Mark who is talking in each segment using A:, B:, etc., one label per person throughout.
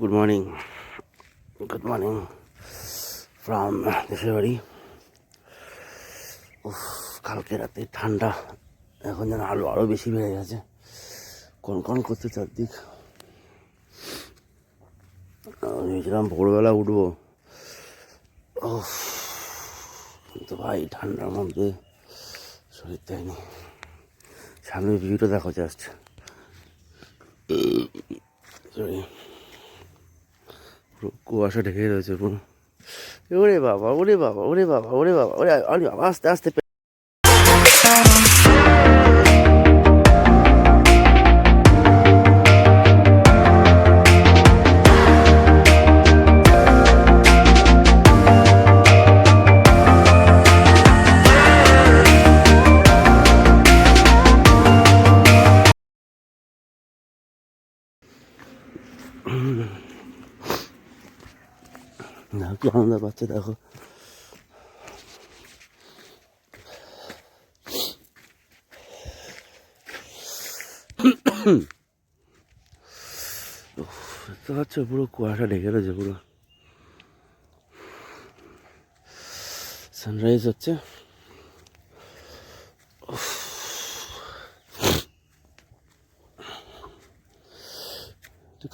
A: Good morning good morning from দেশের বাড়ি কালকে রাতে ঠান্ডা। এখন যেন আলো আরও বেশি বেড়ে গেছে। কোন কোন করতে চারদিক। ভেবেছিলাম ভোরবেলা উঠবো। উফ, কিন্তু ভাই ঠান্ডার মধ্যে শরীর দেয়নি। সামনে ভিউটা দেখো জাস্ট সরি কুয়াশা ঢেকে রয়েছে পুরো ওরে বাবা ওরে বাবা ওরে বাবা ওরে বাবা ওরে আরে বাবা আস্তে আস্তে পে- না কি আনন্দ পাচ্ছে দেখো দেখতে পাচ্ছ পুরো কুয়াশা ঢেকে রয়েছে পুরো সানরাইজ হচ্ছে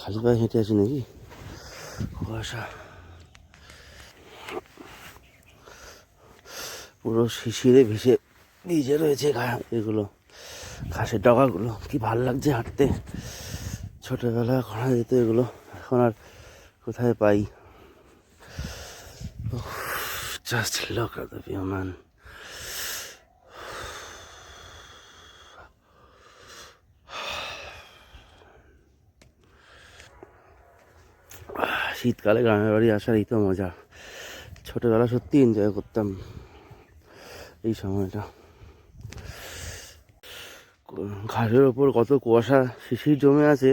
A: খালি পায়ে হেঁটে আছি নাকি কুয়াশা পুরো শিশিরে ভেসে ভিজে রয়েছে এগুলো, ঘাসের ডগাগুলো। কি ভালো লাগছে হাঁটতে। ছোটোবেলায় করা যেত এগুলো, এখন আর কোথায় পাই? জাস্ট লক শীতকালে গ্রামের বাড়ি আসার এই তো মজা। ছোটোবেলা সত্যি এনজয় করতাম। এই সময়টা। ঘাসের ওপর কত কুয়াশা, শিশির জমে আছে।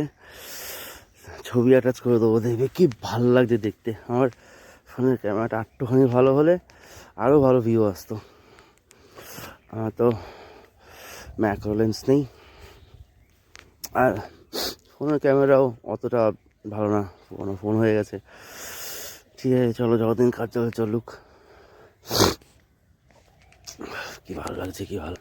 A: ছবি অ্যাটাচ করে দেবো দেখবে, কি ভালো লাগছে দেখতে। আমার ফোনের ক্যামেরাটা একটুখানি ভালো হলে আরও ভালো ভিউ আসতো। আমার তো ম্যাক্রো লেন্স নেই। আর ফোনের ক্যামেরাও অতটা ভালো না, পুরোনো ফোন হয়ে গেছে। ঠিক আছে, চলো যতদিন কাজ চলে চলুক। কি ভালো লাগছে, কি ভালো?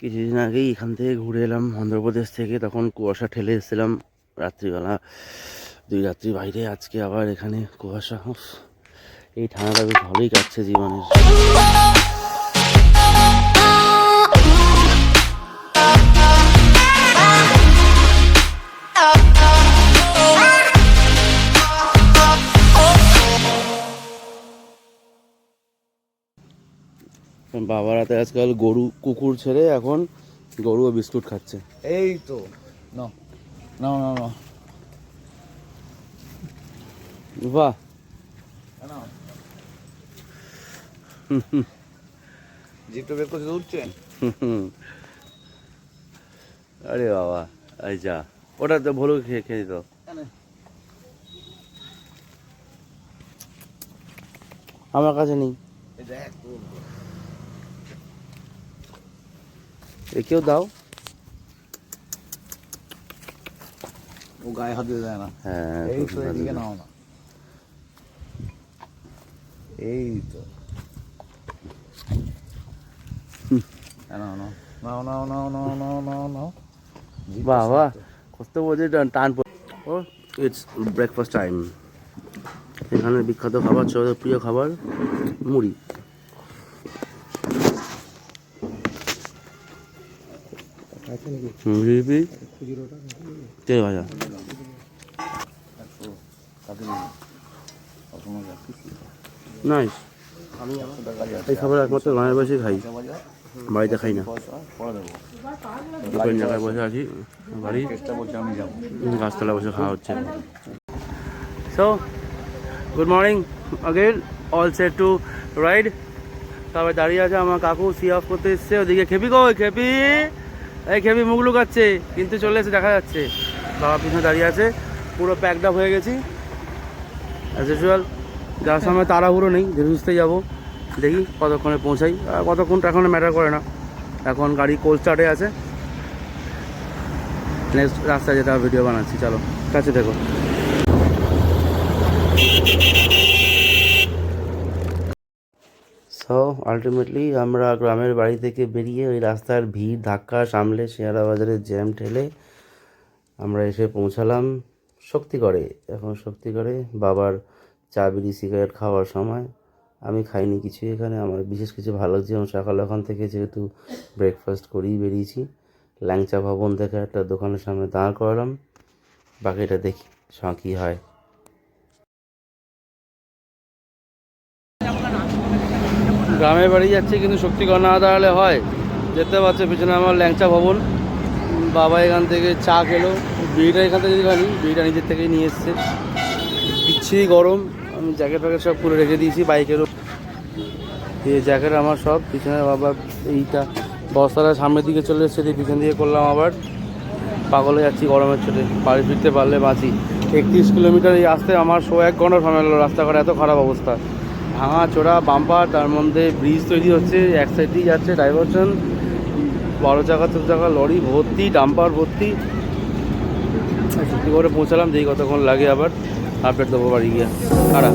A: কিছুদিন আগেই এখান থেকে ঘুরে এলাম অন্ধ্রপ্রদেশ থেকে, তখন কুয়াশা ঠেলে এসেছিলাম রাত্রিবেলা। দুই রাত্রি বাইরে, আজকে আবার এখানে কুয়াশা। এই ঠান্ডাটা বেশ ভালোই কাটছে জীবনের। বাবারা তো আজকাল গরু কুকুর ছেড়ে এখন গরু ও বিস্কুট খাচ্ছে।
B: এই তো। না না না না
A: বাহ।
B: জিপটা বের করতে উঠছেন
A: আরে বাবা এই যা। ওটা তো ভুলো খেয়ে খেয়ে দিত। আমার কাছে নেই। এ একেও দাও।
B: ও গায়ে হাত দিয়ে যায় না।
A: হ্যাঁ
B: এই তো নাও না। এই তো। নাও
A: বাহ টান ও ইটস ব্রেকফাস্ট টাইম এখানে বিখ্যাত খাবার প্রিয় খাবার মুড়ি। মুড়ি তেল ভাজা নাইস এই খাবার একমাত্র গ্রামের বসে খাই। বাড়িতে খাই না। দোকান জায়গায় বসে আছি, বাড়ি। গাছতলা বসে খাওয়া হচ্ছে। So good morning again all set to ride তারপরে দাঁড়িয়ে আছে, আমার কাকু সি অফ করতে এসছে, ওদিকে খেপি কই খেপি। এই খেপি মুখ লুকাচ্ছে, কিন্তু চলে এসে দেখা যাচ্ছে। বাবা পিছনে দাঁড়িয়ে আছে, পুরো প্যাকড আপ হয়ে গেছি। অ্যাজ ইউজুয়াল যাওয়ার সময় তাড়াহুড়ো নেই, ধীরে সুস্থে যাব। দেখি কতক্ষণে পৌঁছাই। আর কতক্ষণটা এখন ম্যাটার করে না। এখন গাড়ি কোল স্টার্টে আছে। নেক্সট রাস্তায় যেটা ভিডিও বানাচ্ছি, চলো। কাছে দেখো সো আলটিমেটলি আমরা গ্রামের বাড়ি থেকে বেরিয়ে ওই রাস্তার ভিড়, ধাক্কা, সামলে শেয়ারা বাজারের জ্যাম ঠেলে আমরা এসে পৌঁছালাম শক্তিগড়ে। এখন শক্তিগড়ে বাবার চা, বিড়ি, সিগারেট খাওয়ার সময়। আমি খাইনি কিছু এখানে। আমার বিশেষ কিছু ভালো লাগছে এবং সকাল ওখান থেকে যেহেতু ব্রেকফাস্ট করেই বেরিয়েছি, ল্যাংচা ভবন থেকে একটা দোকানের সামনে দাঁড় করালাম। বাকিটা দেখি কী হয়। গ্রামের বাড়ি যাচ্ছি কিন্তু শক্তিগড় না দাঁড়ালে হয়। যেতে পারছে, পিছনে আমার ল্যাংচা ভবন। বাবা এখান থেকে চা খেলো। বিড়িটা এখান থেকে খানি, বিড়িটা নিজের থেকেই নিয়ে এসছে। বিচ্ছিরি গরম। আমি জ্যাকেট ফ্যাকেট সব খুলে রেখে দিয়েছি বাইকেরও। এই জ্যাকেট আমার সব। পিছনে বাবা এইটা। বস্তাটা সামনের দিকে চলে এসছে, দিয়ে পিছন দিয়ে করলাম আবার। পাগলে যাচ্ছি গরমের চোটে বাড়ি ফিরতে পারলে বাঁচি। একত্রিশ কিলোমিটার এই আসতে আমার শো এক ঘণ্টা সময় লাগল। রাস্তাঘাট এত খারাপ অবস্থা। ভাঙা চোরা বাম্পার, তার মধ্যে ব্রিজ তৈরি হচ্ছে, এক সাইডেই যাচ্ছে ডাইভারশন বারো চাকা, চোদ্দ চাকা লরি ভর্তি ডাম্পার ভর্তি। সত্যি করে পৌঁছালাম যেই কতক্ষণ লাগে আবার আপডেট দেবো বাড়ি গিয়ে। খারাপ